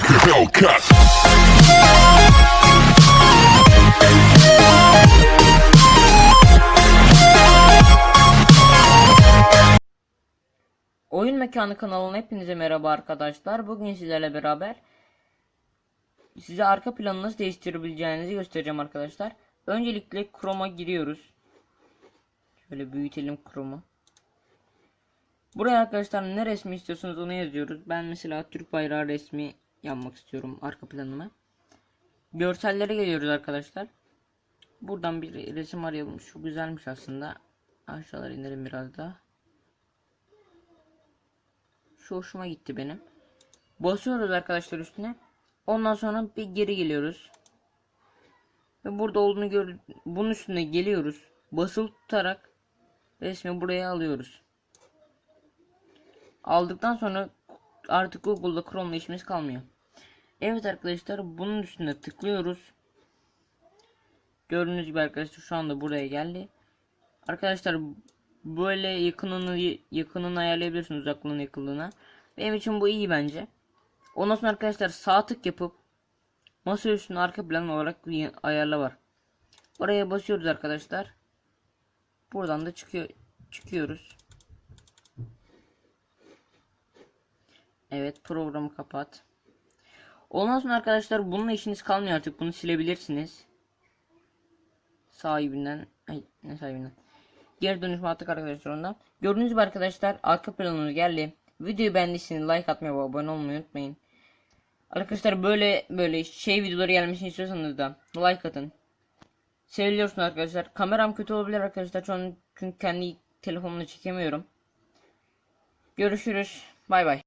like a Hellcat. Oyun Mekanı kanalına hepinize merhaba arkadaşlar. Bugün sizlerle beraber size arka planı nasıl değiştirebileceğinizi göstereceğim arkadaşlar. Öncelikle Chrome'a giriyoruz. Şöyle büyütelim Chrome'u. Buraya arkadaşlar ne resmi istiyorsanız onu yazıyoruz. Ben mesela Türk bayrağı resmi yapmak istiyorum arka planıma. Görsellere geliyoruz arkadaşlar. Buradan bir resim arayalım. Şu güzelmiş aslında. Aşağılara inelim biraz daha. Şu hoşuma gitti benim. Basıyoruz arkadaşlar üstüne. Ondan sonra bir geri geliyoruz. Ve burada olduğunu gör bunun üstüne geliyoruz. Basılı tutarak resmi buraya alıyoruz. Aldıktan sonra artık Google'da Chrome'la işimiz kalmıyor. Evet arkadaşlar bunun üstüne tıklıyoruz. Gördüğünüz gibi arkadaşlar şu anda buraya geldi. Arkadaşlar böyle yakınını yakınını ayarlayabilirsiniz uzaklığını yakınlığına. Benim için bu iyi bence. Ondan sonra arkadaşlar sağ tık yapıp masa üstüne arka plan olarak bir ayarla var. Oraya basıyoruz arkadaşlar. Buradan da çıkıyor çıkıyoruz. Evet programı kapat. Ondan sonra arkadaşlar bununla işiniz kalmıyor artık bunu silebilirsiniz. Sahibinden ay ne sahibinden. Geri dönüşme attık arkadaşlar ondan. Gördüğünüz gibi arkadaşlar arka planımız geldi. Videoyu beğendiyseniz like atmayı ve abone olmayı unutmayın. Arkadaşlar böyle böyle şey videoları gelmesini istiyorsanız da like atın. Seviliyorsunuz arkadaşlar. Kameram kötü olabilir arkadaşlar. Çünkü kendi telefonumla çekemiyorum. Görüşürüz. Bay bay.